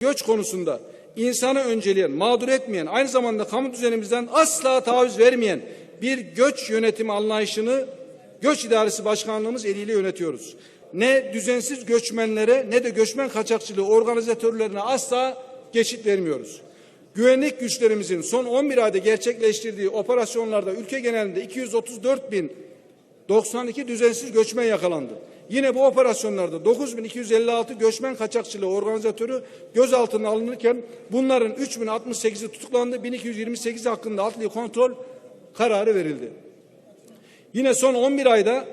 göç konusunda insanı önceleyen, mağdur etmeyen, aynı zamanda kamu düzenimizden asla taviz vermeyen bir göç yönetimi anlayışını Göç İdaresi Başkanlığımız eliyle yönetiyoruz. Ne düzensiz göçmenlere ne de göçmen kaçakçılığı organizatörlerine asla geçit vermiyoruz. Güvenlik güçlerimizin son 11 ayda gerçekleştirdiği operasyonlarda ülke genelinde 234 bin 92 düzensiz göçmen yakalandı. Yine bu operasyonlarda 9256 göçmen kaçakçılığı organizatörü gözaltına alınırken bunların 3068'i tutuklandı. 1228 hakkında adli kontrol kararı verildi. Yine son 11 ayda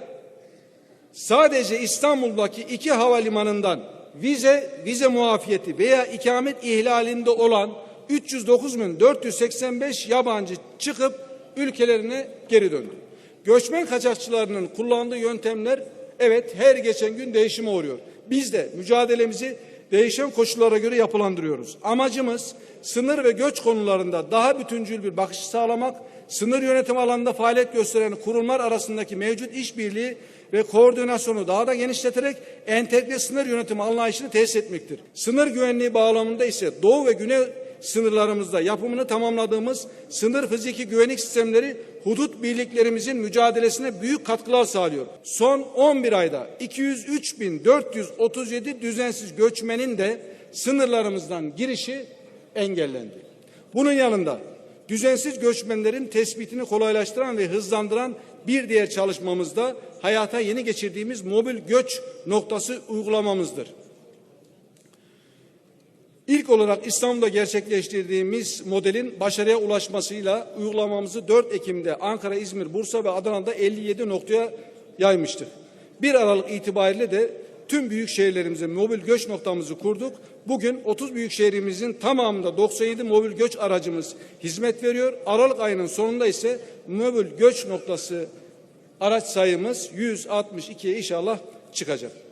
sadece İstanbul'daki iki havalimanından vize, vize muafiyeti veya ikamet ihlalinde olan 309.485 yabancı çıkıp ülkelerine geri döndü. Göçmen kaçakçılarının kullandığı yöntemler evet her geçen gün değişime uğruyor. Biz de mücadelemizi değişen koşullara göre yapılandırıyoruz. Amacımız sınır ve göç konularında daha bütüncül bir bakış sağlamak, sınır yönetim alanında faaliyet gösteren kurumlar arasındaki mevcut işbirliği ve koordinasyonu daha da genişleterek entegre sınır yönetimi anlayışını tesis etmektir. Sınır güvenliği bağlamında ise Doğu ve Güney sınırlarımızda yapımını tamamladığımız sınır fiziki güvenlik sistemleri hudut birliklerimizin mücadelesine büyük katkılar sağlıyor. Son 11 ayda 203.437 düzensiz göçmenin de sınırlarımızdan girişi engellendi. Bunun yanında düzensiz göçmenlerin tespitini kolaylaştıran ve hızlandıran bir diğer çalışmamızda hayata yeni geçirdiğimiz mobil göç noktası uygulamamızdır. İlk olarak İstanbul'da gerçekleştirdiğimiz modelin başarıya ulaşmasıyla uygulamamızı 4 Ekim'de Ankara, İzmir, Bursa ve Adana'da 57 noktaya yaymıştık. 1 Aralık itibariyle de tüm büyük şehirlerimize mobil göç noktamızı kurduk. Bugün 30 büyük şehrimizin tamamında 97 mobil göç aracımız hizmet veriyor. Aralık ayının sonunda ise mobil göç noktası araç sayımız 162'ye inşallah çıkacak.